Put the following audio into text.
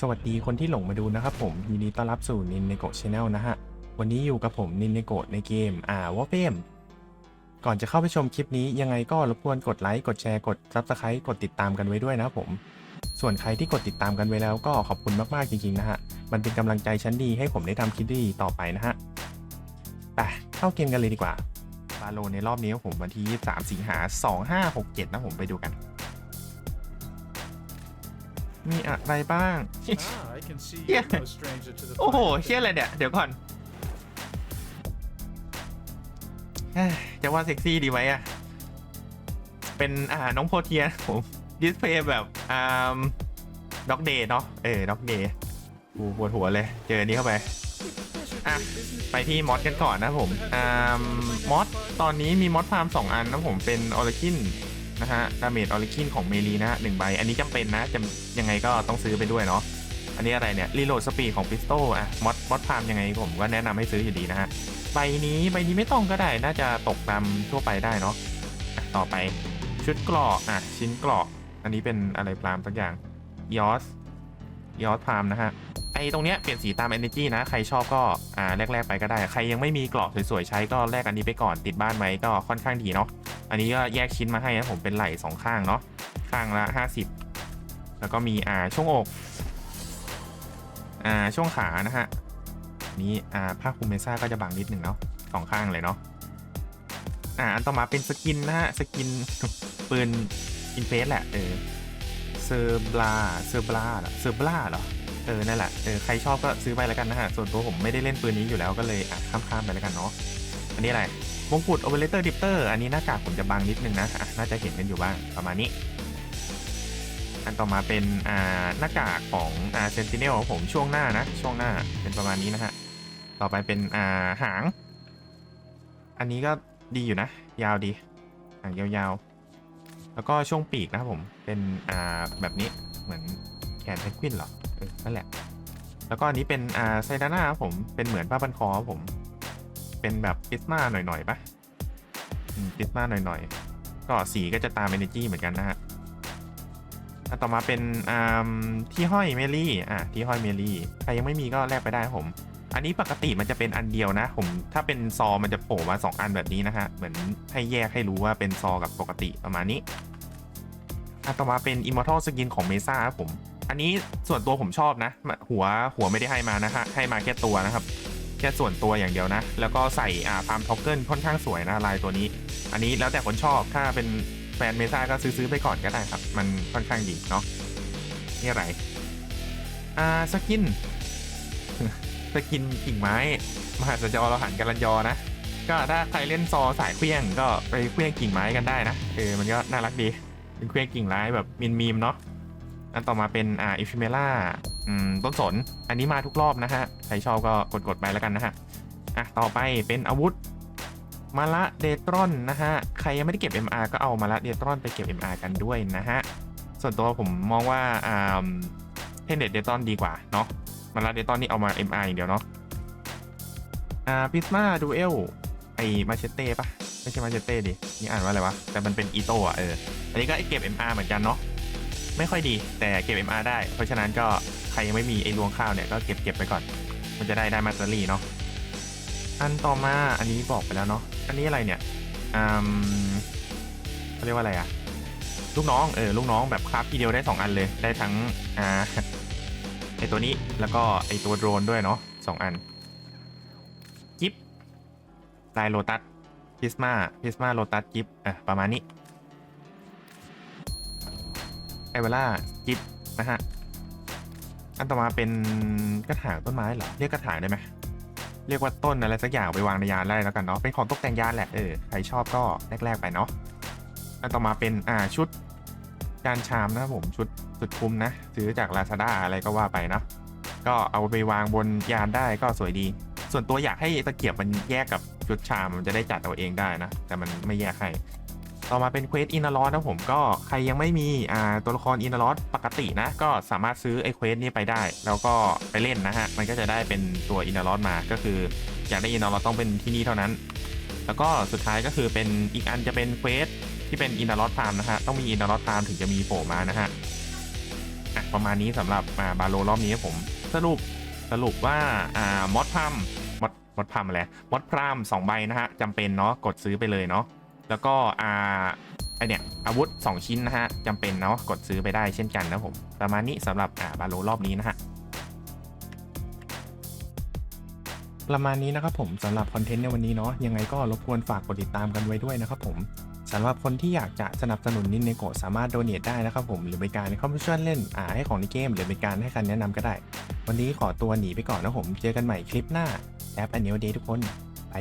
สวัสดีคนที่หลงมาดูนะครับผมยินดีต้อนรับสู่นินเนโกะชาแนลนะฮะ วันนี้อยู่กับผมนินเนโกะในเกมอ่าวอเฟมก่อนจะเข้าไปชมคลิปนี้ยังไงก็รบกวนกดไลค์กดแชร์กด Subscribe กดติดตามกันไว้ด้วยนะครับผม ส่วนใครที่กดติดตามกันไว้แล้วก็ขอบคุณมากๆจริงๆนะฮะ มันเป็นกำลังใจชั้นดีให้ผมได้ทำคลิปดีต่อไปนะฮะไปเข้าเกมกันเลยดีกว่าบาโลในรอบนี้ผมวันที่23สิงหา2567นะผมไปดูกัน มีอะไรบ้าง Ah, I can see Yeah. you're no stranger to the โอ้โห fire เชี่ยอะไรเนี่ย เดี๋ยวก่อนเอ้ยจะว่าเซ็กซี่ดีไหมอะเป็นอ่าน้องโพเทียผมดิสเพย์แบบอ่าด็อกเดย์เนาะเออด็อกเดย์กูปวดหัวเลย เจออนนี้เข้าไป อะ ไปที่มอสกันก่อนนะผมอ่ามอสตอนนี้มีมอสฟาร์มสองอันนะผมเป็นออริคิน นะฮะดาเมจออริคินของเมลีนะหนึ่งใบ อันนี้จำเป็นนะจำยังไงก็ต้องซื้อไปด้วยเนาะอันนี้อะไรเนี่ยรีโหลดสปีดของพิสโตอะมอดมอดพามยังไงผมก็แนะนำให้ซื้ออยู่ดีนะฮะใบนี้ใบนี้ไม่ต้องก็ได้น่าจะตกตามทั่วไปได้เนาะะต่อไปชุดกรอกอะชิ้นกรอก อันนี้เป็นอะไรพรามสักอย่างยอสยอสพรามนะฮะ ไอตรงเนี้ยเปลี่ยนสีตาม Energy นะ ใครชอบก็อ่าแรก ๆ ไปก็ได้ ใครยังไม่มีกรอกสวยๆ ใช้ก็แลกอันนี้ไปก่อนติดบ้านไว้ก็ค่อนข้างดีเนาะอันนี้ก็แยกชิ้นมาให้นะผมเป็นไหล่สองข้างเนาะข้างละ 50 แล้วก็มีอ่าช่วงอกอ่าช่วงขานะฮะนี้อ่าผ้าคลุมเมซ่าก็จะบังนิดหนึ่งเนาะสองข้างเลยเนาะอ่าอันต่อมาเป็นสกินนะฮะสกินปืนอินเฟสแหละเออเซอร์บลาเซอร์บลาเหรอเซอร์บลาเหรอ เออ นั่นแหละ เออ ใครชอบก็ซื้อไปแล้วกันนะฮะ ส่วนตัวผมไม่ได้เล่นปืนนี้อยู่แล้วก็เลยอะข้ามๆไปแล้วกันเนาะ อันนี้อะไร มงกุฎโอเปอเรเตอร์ดิปเตอร์ อันนี้หน้ากากผมจะบังนิดนึงนะอะน่าจะเห็นกันอยู่บ้าง ประมาณนี้ อันต่อมาเป็น อ่า หน้ากากของ อ่า เซนติเนลของผมช่วงหน้านะ ช่วงหน้า เป็นประมาณนี้นะฮะ ต่อไปเป็น อ่า หาง อันนี้ก็ดีอยู่นะ ยาวดี หางยาวๆ แล้วก็ช่วงปีกนะครับผม เป็น อ่า แบบนี้ เหมือนแขนเพนกวินเหรอ เออนั่นแหละ แล้วก็อันนี้เป็นอ่าไซดาน่าครับผมเป็นเหมือนผ้าพันคอครับผม เป็นแบบปิสมาหน่อยๆปะอืมปิสมาหน่อยๆ ก็สีก็จะตาม Energy เหมือนกันนะฮะอันต่อมาเป็นอ่าที่ห้อยเมลี่อะที่ห้อยเมลี่ใครยังไม่มีก็แลกไปได้ครับผม อันนี้ปกติมันจะเป็นอันเดียวนะ ผมถ้าเป็นซอมันจะโผล่มา 2 อันแบบนี้นะฮะ เหมือนให้แยกให้รู้ว่าเป็นซอกับปกติประมาณนี้อันต่อมาเป็น Immortal Skin ของเมซ่าครับผม นนี้ส่วนตัวผมชอบนะ หัวหัวไม่ได้ให้มานะฮะให้มาแค่ตัวนะครับ แค่ส่วนตัวอย่างเดียวนะ แล้วก็ใส่อ่าพามท็อกเกิลค่อนข้างสวยนะลายตัวนี้ อันนี้แล้วแต่คนชอบถ้าเป็นแฟนเมซ่าก็ซื้อๆไปก่อนก็ได้ครับ มันค่อนข้างดีเนาะนี่อะไรอ่าสกินสกินกิ่งไม้ มหาสจจรเราหันกันรันยอนะ ก็ถ้าใครเล่นซอสายเคลี้ยงก็ไปเคลี้ยงกิ่งไม้กันได้นะเออมันก็น่ารักดีเป็นเคลี้ยงกิ่งไม้แบบมีนมีมเนาะ อันต่อมาเป็นอ่าอิฟิเมล่าอืมต้นสน อันนี้มาทุกรอบนะฮะ ใครชอบก็กดๆไปแล้วกันนะฮะ อะ ต่อไปเป็นอาวุธมาละเดตรอนนะฮะ ใครยังไม่ได้เก็บ MR ก็เอามาละเดตรอนไปเก็บ MR กันด้วยนะฮะ ส่วนตัวผมมองว่าอ่าเทนเดตเดตรอนดีกว่าเนาะมาละเดตรอนนี่เอามา MR อย่างเดียวเนาะ อ่าพิสมาดูเอลไอมาเชเต้ปะไม่ใช่มาเชเต้ดิ นี่อ่านว่าอะไรวะ แต่มันเป็นอีโต้อะเออ อันนี้ก็เก็บ MR เหมือนกันเนาะ ไม่ค่อยดีแต่เก็บ MR ได้ เพราะฉะนั้นก็ใครยังไม่มีไอ้รวงข้าวเนี่ยก็เก็บเก็บไปก่อน มันจะได้ได้มาสเตอรี่เนาะอันต่อมาอันนี้บอกไปแล้วเนาะอันนี้อะไรเนี่ยอืมเขาเรียกว่าอะไรอะลูกน้องเออลูกน้องแบบคราฟทีเดียวได้ 2 อันเลยได้ทั้งอ่าไอตัวนี้แล้วก็ไอตัวโดรนด้วยเนาะสองอันกิฟลายโลตัสพิสมาพิสมาโลตัสกิฟอะประมาณนี้ เวล่ากิฟนะฮะ อันต่อมาเป็นกระถางต้นไม้เหรอ เรียกกระถางได้ไหมเรียกว่าต้นอะไรสักอย่างไปวางในยานได้แล้วกันเนาะ เป็นของตกแต่งยานแหละ เออ ใครชอบก็แรก ๆ ไปเนาะ อันต่อมาเป็นอ่าชุดจานชามนะครับผมชุดสุดคุ้มนะซื้อจาก Lazada อะไรก็ว่าไปเนาะก็เอาไปวางบนยานได้ก็สวยดี ส่วนตัวอยากให้ตะเกียบมันแยกกับชุดชามมันจะได้จัดเอาเองได้นะ แต่มันไม่แยกให้ ต่อมาเป็นเควสอินนอร์นะผมก็ใครยังไม่มีอ่าตัวละครอินนอร์ปกตินะ ก็สามารถซื้อไอ้เควสนี้ไปได้ แล้วก็ไปเล่นนะฮะ มันก็จะได้เป็นตัวอินนอร์มาก็คือ อยากได้อินนอร์ต้องเป็นที่นี่เท่านั้น แล้วก็สุดท้ายก็คือเป็นอีกอันจะเป็นเควสที่เป็นอินนอร์พามนะฮะต้องมีอินนอร์พามถึงจะมีโผล่มานะฮะประมาณนี้สำหรับอ่าบาโลรอบนี้ผมสรุปสรุปว่าอ่ามอดพัมมอดมอดพัมอะไรมอดพรามสองใบนะฮะจำเป็นเนาะกดซื้อไปเลยเนาะ แล้วก็อ่าไอเนี่ยอาวุธ 2 ชิ้นนะฮะจำเป็นเนาะกดซื้อไปได้เช่นกันนะผม ประมาณนี้สำหรับอ่าบาโลรอบนี้นะฮะประมาณนี้นะครับผมสำหรับคอนเทนต์ในวันนี้เนาะยังไงก็รบกวนฝากกดติดตามกันไว้ด้วยนะครับผมสำหรับคนที่อยากจะสนับสนุนนินเนโกะสามารถโดเน a ได้นะครับผมหรือเป็นการเข้ามาช่วยเล่นอ่าให้ของในเกม หรือเป็นการให้คำแนะนำก็ได้ วันนี้ขอตัวหนีไปก่อนนะผม เจอกันใหม่คลิปหน้าแอป a น n น w Day ทุกคนไป